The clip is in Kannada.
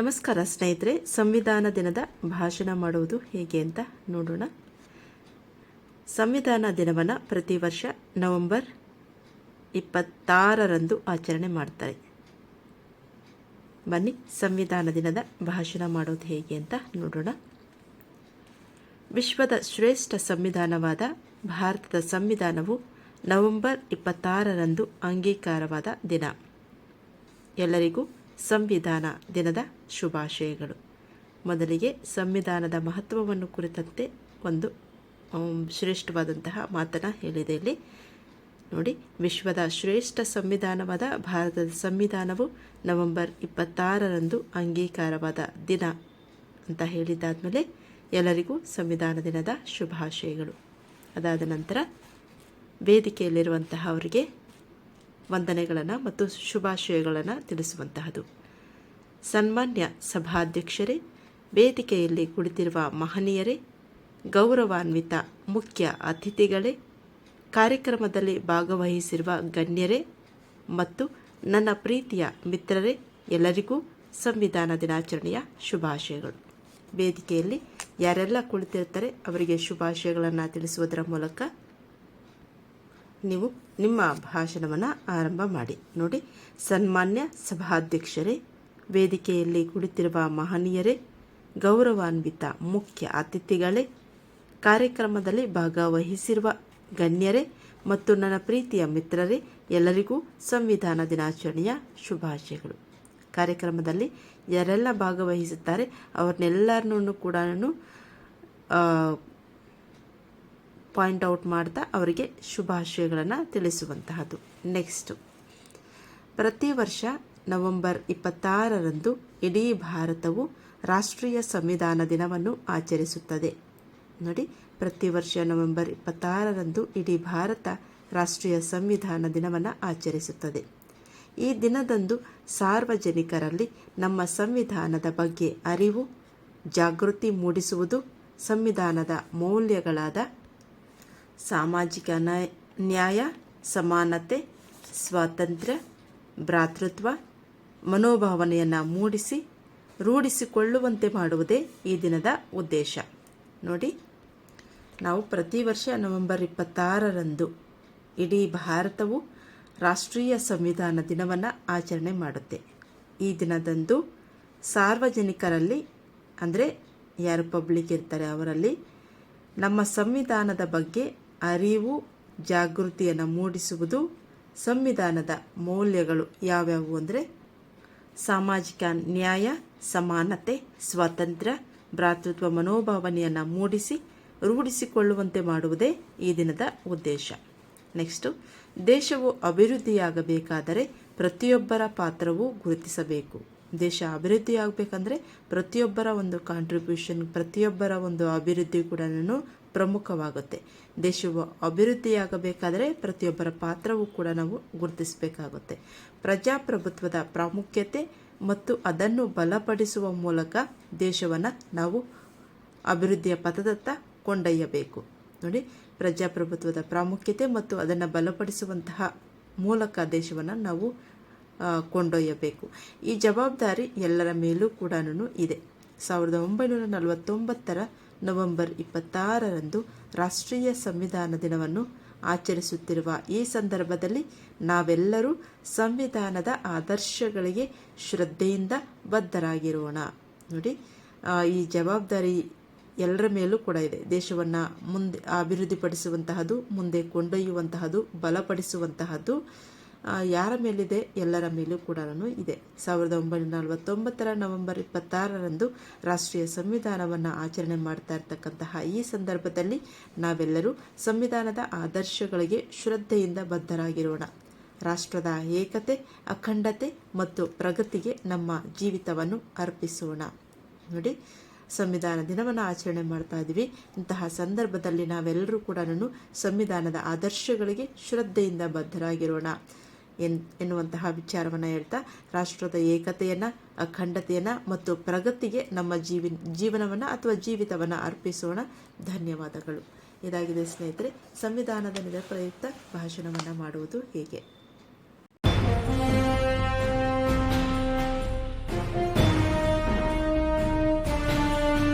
ನಮಸ್ಕಾರ ಸ್ನೇಹಿತರೆ, ಸಂವಿಧಾನ ದಿನದ ಭಾಷಣ ಮಾಡುವುದು ಹೇಗೆ ಅಂತ ನೋಡೋಣ. ಸಂವಿಧಾನ ದಿನವನ್ನು ಪ್ರತಿ ವರ್ಷ ನವೆಂಬರ್ ಇಪ್ಪತ್ತಾರರಂದು ಆಚರಣೆ ಮಾಡ್ತಾರೆ. ಬನ್ನಿ, ಸಂವಿಧಾನ ದಿನದ ಭಾಷಣ ಮಾಡೋದು ಹೇಗೆ ಅಂತ ನೋಡೋಣ. ವಿಶ್ವದ ಶ್ರೇಷ್ಠ ಸಂವಿಧಾನವಾದ ಭಾರತದ ಸಂವಿಧಾನವು ನವೆಂಬರ್ ಇಪ್ಪತ್ತಾರರಂದು ಅಂಗೀಕಾರವಾದ ದಿನ. ಎಲ್ಲರಿಗೂ ಸಂವಿಧಾನ ದಿನದ ಶುಭಾಶಯಗಳು. ಮೊದಲಿಗೆ ಸಂವಿಧಾನದ ಮಹತ್ವವನ್ನು ಕುರಿತಂತೆ ಒಂದು ಶ್ರೇಷ್ಠವಾದಂತಹ ಮಾತನ್ನು ಹೇಳಿದೆ ಇಲ್ಲಿ. ನೋಡಿ, ವಿಶ್ವದ ಶ್ರೇಷ್ಠ ಸಂವಿಧಾನವಾದ ಭಾರತದ ಸಂವಿಧಾನವು ನವೆಂಬರ್ ಇಪ್ಪತ್ತಾರರಂದು ಅಂಗೀಕಾರವಾದ ದಿನ ಅಂತ ಹೇಳಿದ್ದಾದಮೇಲೆ ಎಲ್ಲರಿಗೂ ಸಂವಿಧಾನ ದಿನದ ಶುಭಾಶಯಗಳು. ಅದಾದ ನಂತರ ವೇದಿಕೆಯಲ್ಲಿರುವಂತಹ ಅವರಿಗೆ ವಂದನೆಗಳನ್ನು ಮತ್ತು ಶುಭಾಶಯಗಳನ್ನು ತಿಳಿಸುವಂತಹದು. ಸನ್ಮಾನ್ಯ ಸಭಾಧ್ಯಕ್ಷರೇ, ವೇದಿಕೆಯಲ್ಲಿ ಕುಳಿತಿರುವ ಮಹನೀಯರೇ, ಗೌರವಾನ್ವಿತ ಮುಖ್ಯ ಅತಿಥಿಗಳೇ, ಕಾರ್ಯಕ್ರಮದಲ್ಲಿ ಭಾಗವಹಿಸಿರುವ ಗಣ್ಯರೇ ಮತ್ತು ನನ್ನ ಪ್ರೀತಿಯ ಮಿತ್ರರೇ, ಎಲ್ಲರಿಗೂ ಸಂವಿಧಾನ ದಿನಾಚರಣೆಯ ಶುಭಾಶಯಗಳು. ವೇದಿಕೆಯಲ್ಲಿ ಯಾರೆಲ್ಲ ಕುಳಿತಿರ್ತಾರೆ, ಅವರಿಗೆ ಶುಭಾಶಯಗಳನ್ನು ತಿಳಿಸುವುದರ ಮೂಲಕ ನೀವು ನಿಮ್ಮ ಭಾಷಣವನ್ನು ಆರಂಭ ಮಾಡಿ. ನೋಡಿ, ಸನ್ಮಾನ್ಯ ಸಭಾಧ್ಯಕ್ಷರೇ, ವೇದಿಕೆಯಲ್ಲಿ ಕುಳಿತಿರುವ ಮಹನೀಯರೇ, ಗೌರವಾನ್ವಿತ ಮುಖ್ಯ ಅತಿಥಿಗಳೇ, ಕಾರ್ಯಕ್ರಮದಲ್ಲಿ ಭಾಗವಹಿಸಿರುವ ಗಣ್ಯರೇ ಮತ್ತು ನನ್ನ ಪ್ರೀತಿಯ ಮಿತ್ರರೇ, ಎಲ್ಲರಿಗೂ ಸಂವಿಧಾನ ದಿನಾಚರಣೆಯ ಶುಭಾಶಯಗಳು. ಕಾರ್ಯಕ್ರಮದಲ್ಲಿ ಯಾರೆಲ್ಲ ಭಾಗವಹಿಸುತ್ತಾರೆ, ಅವ್ರನ್ನೆಲ್ಲರನ್ನೂ ಕೂಡ ನಾನು ಪಾಯಿಂಟ್ ಔಟ್ ಮಾಡ್ತಾ ಅವರಿಗೆ ಶುಭಾಶಯಗಳನ್ನು ತಿಳಿಸುವಂತಹದ್ದು. ನೆಕ್ಸ್ಟು. ಪ್ರತಿ ವರ್ಷ ನವೆಂಬರ್ ಇಪ್ಪತ್ತಾರರಂದು ಇಡೀ ಭಾರತವು ರಾಷ್ಟ್ರೀಯ ಸಂವಿಧಾನ ದಿನವನ್ನು ಆಚರಿಸುತ್ತದೆ. ನೋಡಿ, ಪ್ರತಿ ವರ್ಷ ನವೆಂಬರ್ ಇಪ್ಪತ್ತಾರರಂದು ಇಡೀ ಭಾರತ ರಾಷ್ಟ್ರೀಯ ಸಂವಿಧಾನ ದಿನವನ್ನು ಆಚರಿಸುತ್ತದೆ. ಈ ದಿನದಂದು ಸಾರ್ವಜನಿಕರಲ್ಲಿ ನಮ್ಮ ಸಂವಿಧಾನದ ಬಗ್ಗೆ ಅರಿವು, ಜಾಗೃತಿ ಮೂಡಿಸುವುದು, ಸಂವಿಧಾನದ ಮೌಲ್ಯಗಳಾದ ಸಾಮಾಜಿಕ ನ್ಯಾಯ- ಸಮಾನತೆ, ಸ್ವಾತಂತ್ರ್ಯ, ಭ್ರಾತೃತ್ವ, ಮನೋಭಾವನೆಯನ್ನು ಮೂಡಿಸಿ, ರೂಢಿಸಿಕೊಳ್ಳುವಂತೆ ಮಾಡುವುದೇ ಈ ದಿನದ ಉದ್ದೇಶ. ನೋಡಿ, ನಾವು ಪ್ರತಿ ವರ್ಷ ನವೆಂಬರ್ ಇಪ್ಪತ್ತಾರರಂದು ಇಡೀ ಭಾರತವು ರಾಷ್ಟ್ರೀಯ ಸಂವಿಧಾನ ದಿನವನ್ನು ಆಚರಣೆ ಮಾಡುತ್ತೆ. ಈ ದಿನದಂದು ಸಾರ್ವಜನಿಕರಲ್ಲಿ, ಅಂದರೆ ಯಾರು ಪಬ್ಲಿಕ್ ಇರ್ತಾರೆ, ಅವರಲ್ಲಿ ನಮ್ಮ ಸಂವಿಧಾನದ ಬಗ್ಗೆ ಅರಿವು, ಜಾಗೃತಿಯನ್ನು ಮೂಡಿಸುವುದು, ಸಂವಿಧಾನದ ಮೌಲ್ಯಗಳು ಯಾವ್ಯಾವು ಅಂದರೆ ಸಾಮಾಜಿಕ ನ್ಯಾಯ, ಸಮಾನತೆ, ಸ್ವಾತಂತ್ರ್ಯ, ಭ್ರಾತೃತ್ವ ಮನೋಭಾವನೆಯನ್ನು ಮೂಡಿಸಿ, ರೂಢಿಸಿಕೊಳ್ಳುವಂತೆ ಮಾಡುವುದೇ ಈ ದಿನದ ಉದ್ದೇಶ. ನೆಕ್ಸ್ಟು ದೇಶವು ಅಭಿವೃದ್ಧಿಯಾಗಬೇಕಾದರೆ ಪ್ರತಿಯೊಬ್ಬರ ಪಾತ್ರವು ಗುರುತಿಸಬೇಕು. ದೇಶ ಅಭಿವೃದ್ಧಿಯಾಗಬೇಕಂದ್ರೆ ಪ್ರತಿಯೊಬ್ಬರ ಒಂದು ಕಾಂಟ್ರಿಬ್ಯೂಷನ್ ಪ್ರತಿಯೊಬ್ಬರ ಒಂದು ಅಭಿವೃದ್ಧಿ ಕೂಡ ಪ್ರಮುಖವಾಗುತ್ತೆ. ದೇಶವು ಅಭಿವೃದ್ಧಿಯಾಗಬೇಕಾದರೆ ಪ್ರತಿಯೊಬ್ಬರ ಪಾತ್ರವೂ ಕೂಡ ನಾವು ಗುರುತಿಸಬೇಕಾಗುತ್ತೆ. ಪ್ರಜಾಪ್ರಭುತ್ವದ ಪ್ರಾಮುಖ್ಯತೆ ಮತ್ತು ಅದನ್ನು ಬಲಪಡಿಸುವ ಮೂಲಕ ದೇಶವನ್ನು ನಾವು ಅಭಿವೃದ್ಧಿಯ ಪಥದತ್ತ ಕೊಂಡೊಯ್ಯಬೇಕು. ನೋಡಿ, ಪ್ರಜಾಪ್ರಭುತ್ವದ ಪ್ರಾಮುಖ್ಯತೆ ಮತ್ತು ಅದನ್ನು ಬಲಪಡಿಸುವಂತಹ ಮೂಲಕ ದೇಶವನ್ನು ನಾವು ಕೊಂಡೊಯ್ಯಬೇಕು. ಈ ಜವಾಬ್ದಾರಿ ಎಲ್ಲರ ಮೇಲೂ ಕೂಡ ಇದೆ. ಸಾವಿರದ ಒಂಬೈನೂರ ನಲವತ್ತೊಂಬತ್ತರ ನವೆಂಬರ್ ಇಪ್ಪತ್ತಾರರಂದು ರಾಷ್ಟ್ರೀಯ ಸಂವಿಧಾನ ದಿನವನ್ನು ಆಚರಿಸುತ್ತಿರುವ ಈ ಸಂದರ್ಭದಲ್ಲಿ ನಾವೆಲ್ಲರೂ ಸಂವಿಧಾನದ ಆದರ್ಶಗಳಿಗೆ ಶ್ರದ್ಧೆಯಿಂದ ಬದ್ಧರಾಗಿರೋಣ. ನೋಡಿ ಈ ಜವಾಬ್ದಾರಿ ಎಲ್ಲರ ಮೇಲೂ ಕೂಡ ಇದೆ. ದೇಶವನ್ನು ಮುಂದೆ ಅಭಿವೃದ್ಧಿಪಡಿಸುವಂತಹದ್ದು ಮುಂದೆ ಕೊಂಡೊಯ್ಯುವಂತಹದ್ದು ಬಲಪಡಿಸುವಂತಹದ್ದು ಯಾರ ಮೇಲಿದೆ? ಎಲ್ಲರ ಮೇಲೂ ಕೂಡ ಇದೆ. ಸಾವಿರದ ಒಂಬೈನೂರ ನಲವತ್ತೊಂಬತ್ತರ ನವೆಂಬರ್ ಇಪ್ಪತ್ತಾರರಂದು ರಾಷ್ಟ್ರೀಯ ಸಂವಿಧಾನವನ್ನು ಆಚರಣೆ ಮಾಡ್ತಾ ಇರ್ತಕ್ಕಂತಹ ಈ ಸಂದರ್ಭದಲ್ಲಿ ನಾವೆಲ್ಲರೂ ಸಂವಿಧಾನದ ಆದರ್ಶಗಳಿಗೆ ಶ್ರದ್ಧೆಯಿಂದ ಬದ್ಧರಾಗಿರೋಣ. ರಾಷ್ಟ್ರದ ಏಕತೆ, ಅಖಂಡತೆ ಮತ್ತು ಪ್ರಗತಿಗೆ ನಮ್ಮ ಜೀವಿತವನ್ನು ಅರ್ಪಿಸೋಣ. ನೋಡಿ, ಸಂವಿಧಾನ ದಿನವನ್ನು ಆಚರಣೆ ಮಾಡ್ತಾ ಇದ್ದೀವಿ ಇಂತಹ ಸಂದರ್ಭದಲ್ಲಿ ನಾವೆಲ್ಲರೂ ಕೂಡ ಸಂವಿಧಾನದ ಆದರ್ಶಗಳಿಗೆ ಶ್ರದ್ಧೆಯಿಂದ ಬದ್ಧರಾಗಿರೋಣ. ಎನ್, ಎನ್ನುವಂತಹ ವಿಚಾರವನ್ನು ಹೇಳ್ತಾ, ರಾಷ್ಟ್ರದ ಏಕತೆಯನ್ನು, ಅಖಂಡತೆಯನ್ನು ಮತ್ತು ಪ್ರಗತಿಗೆ ನಮ್ಮ ಜೀವಿ ಜೀವನವನ್ನು ಅಥವಾ ಜೀವಿತವನ್ನು ಅರ್ಪಿಸೋಣ. ಧನ್ಯವಾದಗಳು. ಇದಾಗಿದೆ ಸ್ನೇಹಿತರೆ, ಸಂವಿಧಾನದ ನಿರ ಪ್ರಯುಕ್ತ ಭಾಷಣವನ್ನು ಮಾಡುವುದು ಹೇಗೆ?